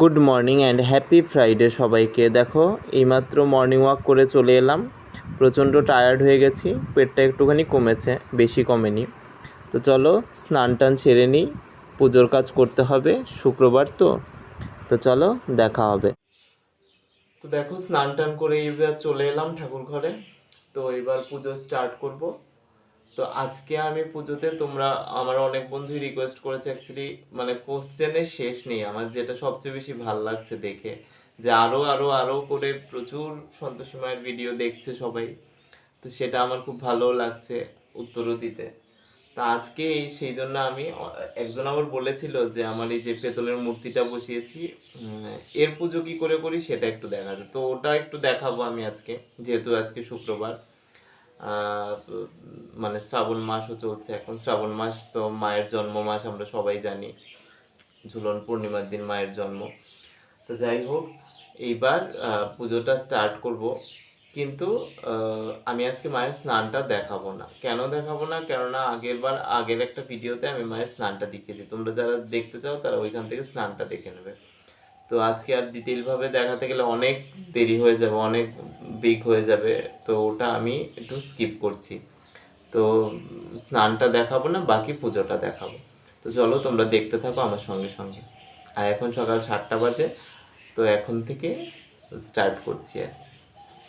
Good morning and happy Friday সবাইকে। দেখো, এইমাত্র মর্নিং ওয়াক করে চলে এলাম। প্রচণ্ড টায়ার্ড হয়ে গেছি, পেটটা একটুখানি কমেছে, বেশি কমেনি। তো চলো, স্নান টান সেরে নিই, পুজোর কাজ করতে হবে, শুক্রবার তো। তো চলো, দেখা হবে। তো দেখো, স্নান টান করে এবার চলে এলাম ঠাকুর ঘরে। তো এবার পুজো স্টার্ট করব। তো আজকে আমি পুজোতে তোমরা, আমার অনেক বন্ধুই রিকোয়েস্ট করেছে অ্যাকচুয়ালি মানে কোশ্চেনের শেষ নেই আমার, যেটা সবচেয়ে বেশি ভালো লাগছে দেখে। যে আরও আরও আরও করে প্রচুর সন্তোষী মায়ের ভিডিও দেখছে সবাই। তো সেটা আমার খুব ভালো লাগছে উত্তরও দিতে। তা আজকে সেই জন্য আমি একজন আমার বলেছিল যে আমার এই যে পেতলের মূর্তিটা বসিয়েছি এর পুজো কী করে করি সেটা একটু দেখাতে তো ওটা একটু দেখাবো আমি আজকে, যেহেতু আজকে শুক্রবার। মানে শ্রাবণ মাসও চলছে এখন। শ্রাবণ মাস তো মায়ের জন্ম মাস, আমরা সবাই জানি। ঝুলন পূর্ণিমার দিন মায়ের জন্ম। তো যাই হোক, এইবার পুজোটা স্টার্ট করব। কিন্তু আমি আজকে মায়ের স্নানটা দেখাবো না। কেন দেখাবো না? কেননা আগের বার, আগের একটা ভিডিওতে আমি মায়ের স্নানটা দেখিয়েছি। তোমরা যারা দেখতে চাও, তারা ওইখান থেকে স্নানটা দেখে নেবে। তো আজকে আর ডিটেলভাবে দেখাতে গেলে অনেক দেরি হয়ে যাবে, অনেক বিগ হয়ে যাবে। তো ওটা আমি একটু স্কিপ করছি। তো স্নানটা দেখাবো না, বাকি পুজোটা দেখাবো। তো চলো তোমরা দেখতে থাকো আমার সঙ্গে সঙ্গে। আর এখন সকাল সাতটা বাজে, তো এখন থেকে স্টার্ট করছি আর।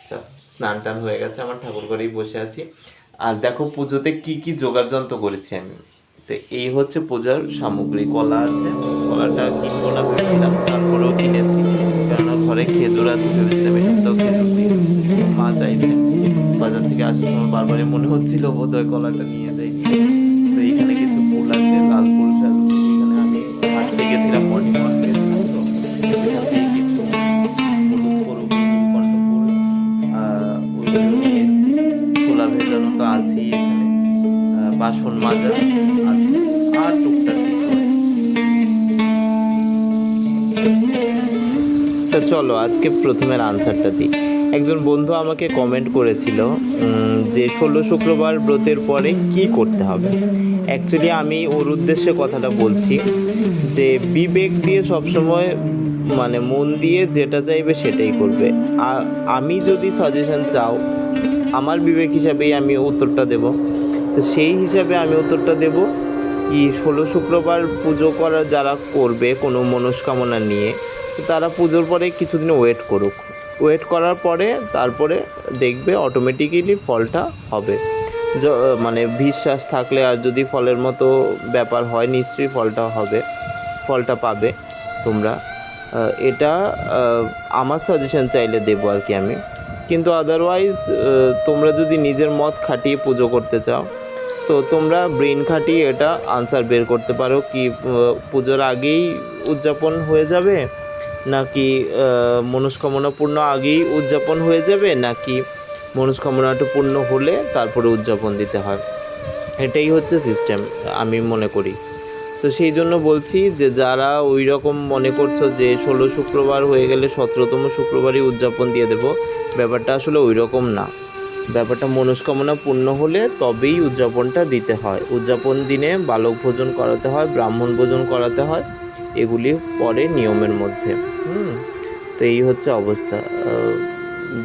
চলো, স্নান টান হয়ে গেছে, আমার ঠাকুর ঘরেই বসে আছি। আর দেখো পুজোতে কি কি জোগাড় যন্ত্র করেছি আমি। তো এই হচ্ছে পূজার সামগ্রী, কলা আছে। কলাটা কিনবো না ভেবেছিলাম, তারপরেও কিনেছি। কেননা ঘরে খেজুর আছে ভেবেছিলাম এই সপ্তাহ খেজুর দিই। মা চাইছে। বারবারই মনে হচ্ছিল বোধহয় কলাটা নিয়ে যাই তো এইখানে কিছু ফুল আছে, লাল ফুল টাল। এখানে আমি হাঁটতে গেছিলাম মর্নিং আছেই এখানে। বাসন মাজা আছে, আর টুকটাক কিছু চলো, আজকে প্রথমের আনসারটা দিই। একজন বন্ধু আমাকে কমেন্ট করেছিল যে ষোলো শুক্রবার ব্রতের পরে কি করতে হবে? অ্যাকচুয়ালি আমি ওর উদ্দেশ্যে কথাটা বলছি যে বিবেক দিয়ে সবসময় মানে মন দিয়ে যেটা চাইবে সেটাই করবে। আমি যদি সাজেশন চাও, আমার বিবেক হিসাবেই আমি উত্তরটা দেব। তো সেই হিসাবে আমি উত্তরটা দেব কি ষোলো শুক্রবার পুজো করা যারা করবে কোনো মনস্কামনা নিয়ে তারা পুজোর পরে কিছুদিন ওয়েট করুক। ওয়েট করার পরে তারপরে দেখবে অটোমেটিক্যালি ফলটা হবে। মানে বিশ্বাস থাকলে আর যদি ফলের মতো ব্যাপার হয়, নিশ্চয়ই ফলটা হবে, ফলটা পাবে তোমরা। এটা আমার সাজেশন চাইলে দেবো আর কি আমি। কিন্তু আদারওয়াইজ তোমরা যদি নিজের মত খাটিয়ে পুজো করতে চাও, তো তোমরা ব্রেন খাটিয়ে এটা আনসার বের করতে পারো কি পুজোর আগেই উদযাপন হয়ে যাবে? নাকি মনস্কামনা পূর্ণ আগেই উদযাপন হয়ে যাবে, নাকি মনস্কামনাটা পূর্ণ হলে তারপরে উদযাপন দিতে হয়? এটাই হচ্ছে সিস্টেম আমি মনে করি। তো সেই জন্য বলছি যে, যারা ওই রকম মনে করছ যে, ষোলো শুক্রবার হয়ে গেলে সতেরোতম শুক্রবারই উদযাপন দিয়ে দেবো, ব্যাপারটা আসলে ওই রকম না। ব্যাপারটা মনস্কামনা পূর্ণ হলে তবেই উদযাপনটা দিতে হয়। উদযাপন দিনে বালক ভোজন করাতে হয়, ব্রাহ্মণ ভোজন করাতে হয় এগুলি পরে নিয়মের মধ্যে। হুম? তো এই হচ্ছে অবস্থা।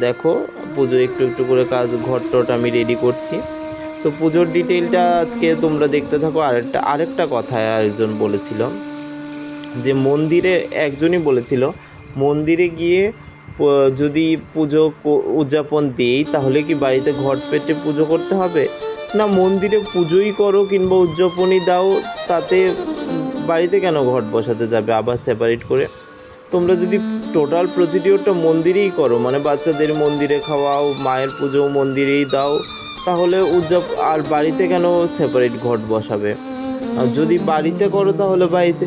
দেখো, পুজো একটু একটু করে কাজ ঘর টট আমি রেডি করছি। তো পুজোর ডিটেলটা আজকে তোমরা দেখতে থাকো। আরেকটা আরেকটা কথা একজন বলেছিল, যে মন্দিরে, একজনই বলেছিল, মন্দিরে গিয়ে যদি পুজো উদযাপন দিই, তাহলে কি বাড়িতে ঘট পেটে পুজো করতে হবে? না মন্দিরে পুজোই করো কিংবা উদযাপনই দাও, তাতে বাড়িতে কেন ঘট বসাতে যাবে? আবার সেপারেট করে? তোমরা যদি টোটাল প্রসিডিওরটা মন্দিরেই করো মানে বাচ্চাদের মন্দিরে খাওয়াও, মায়ের পুজো মন্দিরেই দাও, তাহলে উদযাপ আর বাড়িতে কেন সেপারেট ঘট বসাবে? আর যদি বাড়িতে করো তাহলে বাড়িতে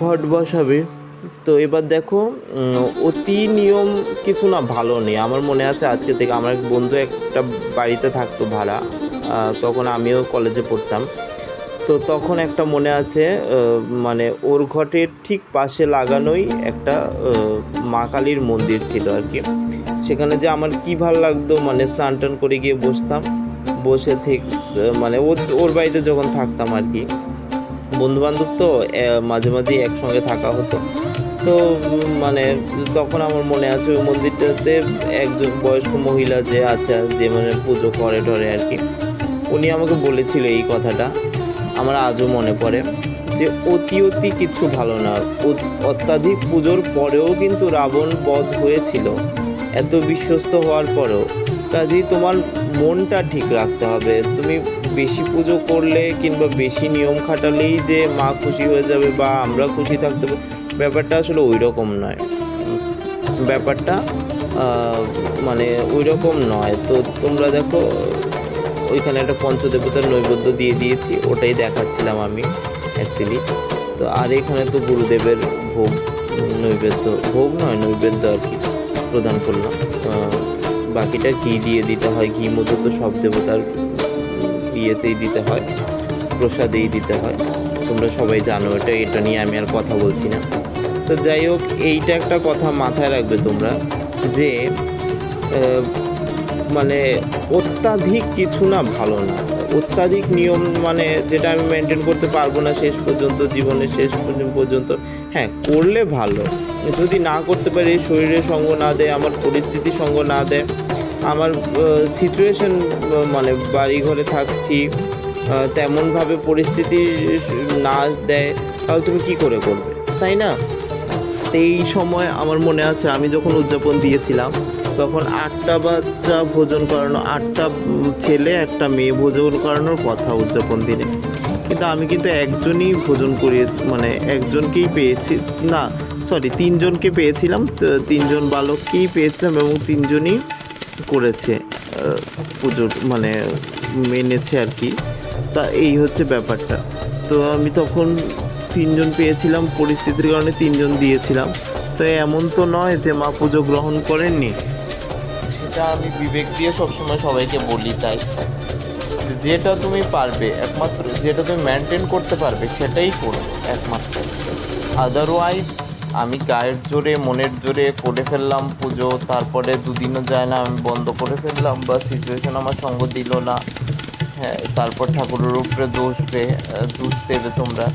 ঘট বসাবে। তো এবার দেখো অতি নিয়ম কিছু না, ভালো নেই। আমার মনে আছে আজকে থেকে আমার এক বন্ধু একটা বাড়িতে থাকতো ভাড়া তখন আমিও কলেজে পড়তাম। তো তখন একটা মনে আছে মানে ওর ঘটের ঠিক পাশে লাগানোই একটা মা কালীর মন্দির ছিল আর কি। সেখানে যে আমার কি ভালো লাগতো মানে স্নান টান করে গিয়ে বসতাম, বসে ঠিক মানে ওর ওর বাড়িতে যখন থাকতাম আর কি। বন্ধু বান্ধব তো মাঝে মাঝে একসঙ্গে থাকা হতো। তো মানে তখন আমার মনে আছে ওই মন্দিরটাতে একজন বয়স্ক মহিলা যে আছে, যে মানে পুজো করে টরে আর কি, উনি আমাকে বলেছিল এই কথাটা। আমার আজও মনে পড়ে যে অতি অতি কিচ্ছু ভালো না। অত্যাধিক পুজোর পরেও কিন্তু রাবণ বধ হয়েছিল। এত বিশ্বস্ত হওয়ার পরেও। কাজেই তোমার মনটা ঠিক রাখতে হবে। তুমি বেশি পুজো করলে কিংবা বেশি নিয়ম খাটালেই যে মা খুশি হয়ে যাবে বা আমরা খুশি থাকতে ব্যাপারটা আসলে ওই রকম নয়। ব্যাপারটা মানে ওই রকম নয়। তো তোমরা দেখো ওইখানে একটা পঞ্চদেবতার নৈবেদ্য দিয়ে দিয়েছি, ওটাই দেখাচ্ছিলাম আমি অ্যাকচুয়ালি তো আর এখানে তো গুরুদেবের ভোগ, নৈবেদ্য, ভোগ নয়, নৈবেদ্য আর কি প্রদান করলাম। বাকিটা ঘি দিয়ে দিতে হয়, ঘি মধু তো সব দেবতার ইয়েতেই দিতে হয়, প্রসাদেই দিতে হয়। তোমরা সবাই জানো এটা এটা নিয়ে আমি আর কথা বলছি না। তো যাই হোক, এইটা একটা কথা মাথায় রাখবে তোমরা যে মানে অত্যাধিক কিছু না ভালো না। অত্যাধিক নিয়ম মানে যেটা আমি মেনটেন করতে পারব না শেষ পর্যন্ত, জীবনের শেষ পর্যন্ত হ্যাঁ করলে ভালো। যদি না করতে পারি শরীরের সঙ্গ না দেয়, আমার পরিস্থিতি সঙ্গ না দেয়, আমার সিচুয়েশন মানে বাড়ি ঘরে থাকছি তেমনভাবে পরিস্থিতি না দেয়, তাহলে তুমি কী করে করবে? তাই না? এই সময় আমার মনে আছে, আমি যখন উদযাপন দিয়েছিলাম তখন আটটা বাচ্চা ভোজন করানো, আটটা ছেলে, একটা মেয়ে ভোজন করানোর কথা উদযাপন দিনে। কিন্তু আমি কিন্তু একজনই ভোজন করিয়েছি মানে একজনকেই পেয়েছি, না সরি তিনজনকে পেয়েছিলাম তিনজন বালককেই পেয়েছিলাম এবং তিনজনই করেছে পুজোর মানে মেনেছে আর কি। তা এই হচ্ছে ব্যাপারটা। তো আমি তখন তিনজন পেয়েছিলাম, পরিস্থিতির কারণে তিনজন দিয়েছিলাম। তো এমন তো নয় যে মা পুজো গ্রহণ করেননি। সেটা আমি বিবেক দিয়ে সবসময় সবাইকে বলি তাই। যেটা তুমি পারবে, একমাত্র যেটা তুমি মেনটেন করতে পারবে, সেটাই করো, একমাত্র। আদারওয়াইজ আমি গায়ের জোরে, মনের জোরে করে ফেললাম পুজো, তারপরে দুদিনও যায় না, আমি বন্ধ করে ফেললাম, বা সিচুয়েশন আমার সঙ্গ দিল না। হ্যাঁ তারপর ঠাকুরের উপরে দোষবে দোষ দেবে তোমরা,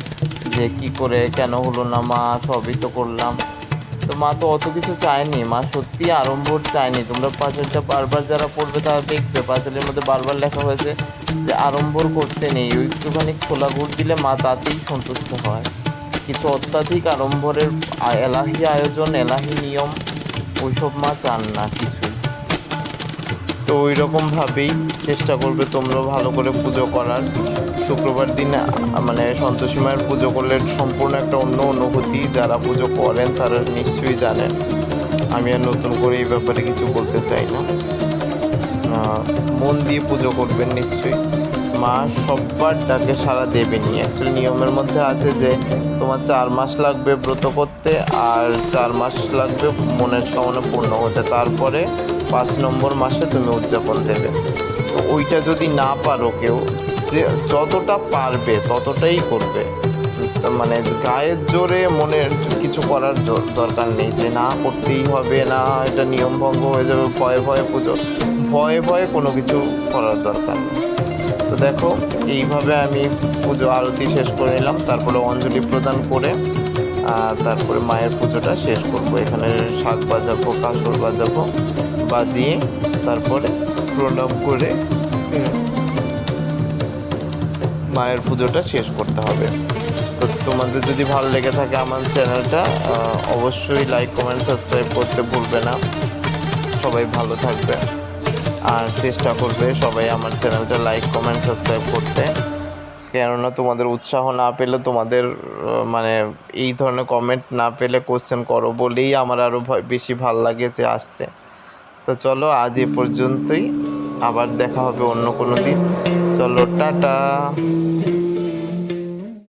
যে কি করে, কেন হলো না, মা, সবই তো করলাম। তো মা তো অত কিছু চায়নি, মা সত্যি আড়ম্বর চায়নি। তোমরা পাঁচালটা বারবার যারা পড়বে তারা দেখবে। পাঁচালের মধ্যে বারবার লেখা হয়েছে যে আড়ম্বর করতে নেই। ওই একটুখানি ছোলা গুড় দিলে মা তাতেই সন্তুষ্ট হয়। কিছু অত্যাধিক আড়ম্বরের এলাহি আয়োজন, এলাহি নিয়ম, ওইসব মা চান না কিছুই তো ওই রকমভাবেই চেষ্টা করবে তোমরা ভালো করে পুজো করার। শুক্রবার দিন মানে সন্তোষী মায়ের পুজো করলে সম্পূর্ণ একটা অন্য অনুভূতি। যারা পুজো করেন তারা নিশ্চয়ই জানেন। আমি আর নতুন করে এই ব্যাপারে কিছু বলতে চাই না। মন দিয়ে পুজো করবেন নিশ্চয়ই। মা সব্বার ডাকে সারা দেবে দেবেনি অ্যাকচুয়ালি নিয়মের মধ্যে আছে যে তোমার চার মাস লাগবে ব্রত করতে আর চার মাস লাগবে মনের কামনা পূর্ণ হতে। তারপরে পাঁচ নম্বর মাসে তুমি উদযাপন দেবে। তো ওইটা যদি না পারো কেউ, যে যতটা পারবে ততটাই করবে। মানে গায়ের জোরে মনের কিছু করার দরকার নেই যে না করতেই হবে, না এটা নিয়ম ভঙ্গ হয়ে যাবে, ভয়ে ভয়ে, পুজো। ভয়ে ভয়ে কোনো কিছু করার দরকার নেই। তো দেখো, এইভাবে আমি পুজো আরতি শেষ করে নিলাম, তারপরে অঞ্জলি প্রদান করে তারপরে মায়ের পুজোটা শেষ করব। এখানে শাক বাজাবো কাসর বাজাবো বাজিয়ে তারপরে প্রণাম করে মায়ের পুজোটা শেষ করতে হবে। তো তোমাদের যদি ভালো লেগে থাকে আমার চ্যানেলটা অবশ্যই লাইক কমেন্ট সাবস্ক্রাইব করতে ভুলবে না। সবাই ভালো থাকবে। আর চেষ্টা করবে সবাই আমার চ্যানেলটা লাইক কমেন্ট সাবস্ক্রাইব করতে। কেননা তোমাদের উৎসাহ না পেলে তোমাদের মানে এই ধরনের কমেন্ট না পেলে কোশ্চেন করো বলেই আমার আরও বেশি ভালো লাগে যে আসতে। তো চলো আজ এ পর্যন্তই, আবার দেখা হবে অন্য কোনো দিন। চলো, টাটা।